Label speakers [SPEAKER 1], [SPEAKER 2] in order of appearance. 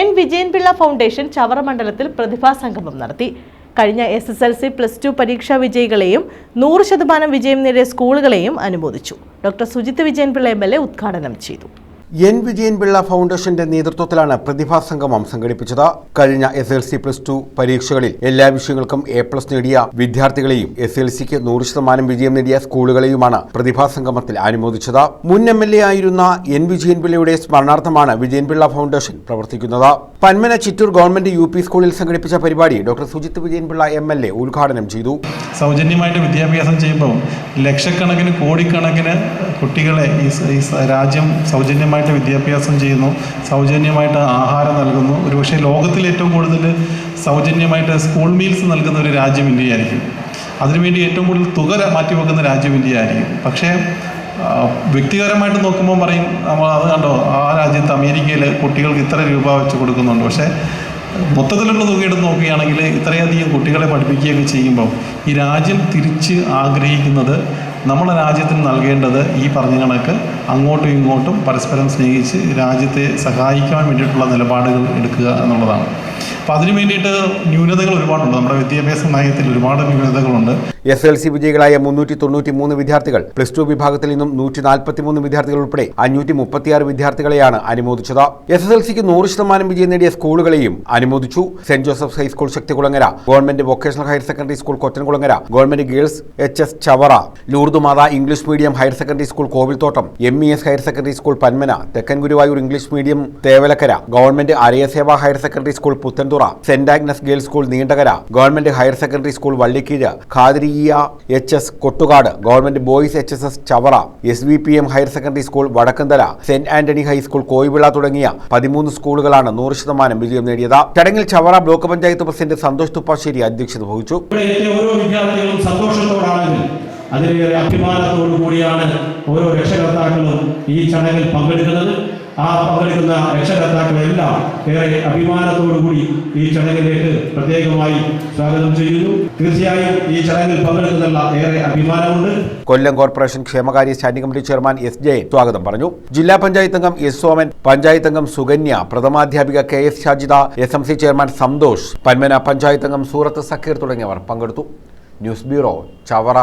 [SPEAKER 1] N. Vijayan Pillai foundation Chavara മണ്ഡലത്തിൽ പ്രതിഭാ സംഗമം നടത്തി. കഴിഞ്ഞ S S L C plus two പരീക്ഷാ വിജയികളെയും നൂറ് ശതമാനം വിജയം നേടിയ സ്കൂളുകളെയും അനുമോദിച്ചു. Doctor Sujith Vijayanpillai M. L. A ഉദ്ഘാടനം ചെയ്തു.
[SPEAKER 2] എൻ വിജയൻ പിള്ള ഫൗണ്ടേഷന്റെ നേതൃത്വത്തിലാണ് പ്രതിഭാ സംഗമം സംഘടിപ്പിച്ചത്. കഴിഞ്ഞ S L C plus two പരീക്ഷകളിൽ എല്ലാ വിഷയങ്ങൾക്കും എ പ്ലസ് നേടിയ വിദ്യാർത്ഥികളെയും എസ് എൽ സിക്ക് നൂറ് ശതമാനം വിജയം നേടിയ സ്കൂളുകളെയുമാണ് പ്രതിഭാ സംഗമത്തിൽ അനുമോദിച്ചത്. മുൻ എം എൽ എ ആയിരുന്ന എൻ വിജയൻ പിള്ളയുടെ സ്മരണാർത്ഥമാണ് വിജയൻ പിള്ള ഫൗണ്ടേഷൻ പ്രവർത്തിക്കുന്നത്. Panmana Chittoor government U P സ്കൂളിൽ സംഘടിപ്പിച്ച പരിപാടി doctor Sujith Vijayanpillai M L A ഉദ്ഘാടനം ചെയ്തു.
[SPEAKER 3] സൗജന്യമായിട്ട് വിദ്യാഭ്യാസം ചെയ്യുമ്പോൾ ലക്ഷക്കണക്കിന് കോടിക്കണക്കിന് കുട്ടികളെ ഈ രാജ്യം ഈ സ- രാജ്യം സൗജന്യമായിട്ട് വിദ്യാഭ്യാസം ചെയ്യുന്നു സൗജന്യമായിട്ട് ആഹാരം നൽകുന്നു. ഒരുപക്ഷെ ലോകത്തിൽ ഏറ്റവും കൂടുതൽ സൗജന്യമായിട്ട് സ്കൂൾ മീൽസ് നൽകുന്ന ഒരു രാജ്യം ഇന്ത്യയായിരിക്കും. അതിനുവേണ്ടി ഏറ്റവും കൂടുതൽ തുക മാറ്റിവെക്കുന്ന രാജ്യം ഇന്ത്യയായിരിക്കും. പക്ഷേ വ്യക്തിപരമായിട്ട് നോക്കുമ്പോൾ പറയും നമ്മൾ അത് കണ്ടോ? ആ രാജ്യത്ത് അമേരിക്കയിൽ കുട്ടികൾക്ക് ഇത്ര രൂപ വെച്ച് കൊടുക്കുന്നുണ്ട്. പക്ഷേ മൊത്തത്തിലുള്ള തുകയെടുത്ത് നോക്കുകയാണെങ്കിൽ ഇത്രയധികം കുട്ടികളെ പഠിപ്പിക്കുകയൊക്കെ ചെയ്യുമ്പോൾ ഈ രാജ്യം തിരിച്ച് ആഗ്രഹിക്കുന്നത് നമ്മുടെ രാജ്യത്തിന് നൽകേണ്ടത് ഈ പറഞ്ഞ കണക്ക് അങ്ങോട്ടും ഇങ്ങോട്ടും പരസ്പരം സ്നേഹിച്ച് രാജ്യത്തെ സഹായിക്കാൻ വേണ്ടിയിട്ടുള്ള നിലപാടുകൾ എടുക്കുക എന്നുള്ളതാണ്. അപ്പോൾ അതിനു വേണ്ടിയിട്ട് ന്യൂനതകൾ ഒരുപാടുണ്ട്. നമ്മുടെ വിദ്യാഭ്യാസ നയത്തിൽ ഒരുപാട് ന്യൂനതകളുണ്ട്.
[SPEAKER 2] എസ് എൽ സി വിജയികളായ മുന്നൂറ്റി തൊണ്ണൂറ്റി മൂന്ന് വിദ്യാർത്ഥികൾ പ്ലസ് ടു വിഭാഗത്തിൽ നിന്നും നൂറ്റി നാൽപ്പത്തി മൂന്ന് വിദ്യാർത്ഥികൾ ഉൾപ്പെടെ അഞ്ഞൂറ്റി മുപ്പത്തിയാറ് വിദ്യാർത്ഥികളെയാണ് അനുമോദിച്ചത്. എസ് എസ് എൽ സിക്ക് നൂറ് ശതമാനം വിജയം നേടിയ സ്കൂളുകളെയും അനുമോദിച്ചു. Saint Joseph's high school Sakthikulangara government vocational higher secondary school Kottankulangara government girls H S Chavara Lourdumatha English medium higher secondary school Kovilthottam M E S higher secondary school Panmana Thekkan Guruvayur English medium Thevalakkara government Arayaseva higher secondary school Puthenthura Saint Agnes girls school Neendakara government higher secondary school Vallikkeezhu Khadiriya H S Kottukad government boys H S S Chavara S V P M higher secondary school Vadakkanthala Saint Anthony high school Koivila തുടങ്ങിയ പതിമൂന്ന് സ്കൂളുകളാണ് നൂറ് ശതമാനം വിജയം നേടിയത്. ചടങ്ങിൽ Chavara block panchayat president Santhosh Thuppassery അധ്യക്ഷത വഹിച്ചു.
[SPEAKER 4] ഓരോ വിദ്യാർത്ഥികളും അതിലേറെ അഭിമാനത്തോടു കൂടിയാണ് ഓരോ രക്ഷകർത്താക്കളും ഈ ചടങ്ങിൽ പങ്കെടുക്കുന്നത്. ആ പങ്കെടുക്കുന്ന രക്ഷകർത്താക്കളെല്ലാം ഏറെ അഭിമാനത്തോടുകൂടി ഈ ചടങ്ങിലേക്ക് പ്രത്യേകമായി സ്വാഗതം ചെയ്യുന്നു. തീർച്ചയായും ഈ ചടങ്ങിൽ പങ്കെടുക്കുന്നതിനുള്ള ഏറെ അഭിമാനമുണ്ട്.
[SPEAKER 2] കൊല്ലം കോർപ്പറേഷൻ ക്ഷേമകാര്യ standing committee chairman S J സ്വാഗതം പറഞ്ഞു. ജില്ലാ പഞ്ചായത്ത് അംഗം എസ് സോമൻ പഞ്ചായത്ത് അംഗം Sukanya പ്രഥമാധ്യാപിക K S Shajitha S M C chairman Santhosh Panmana panchayat അംഗം സൂറത്ത് സക്കീർ തുടങ്ങിയവർ പങ്കെടുത്തു. News bureau Chavara.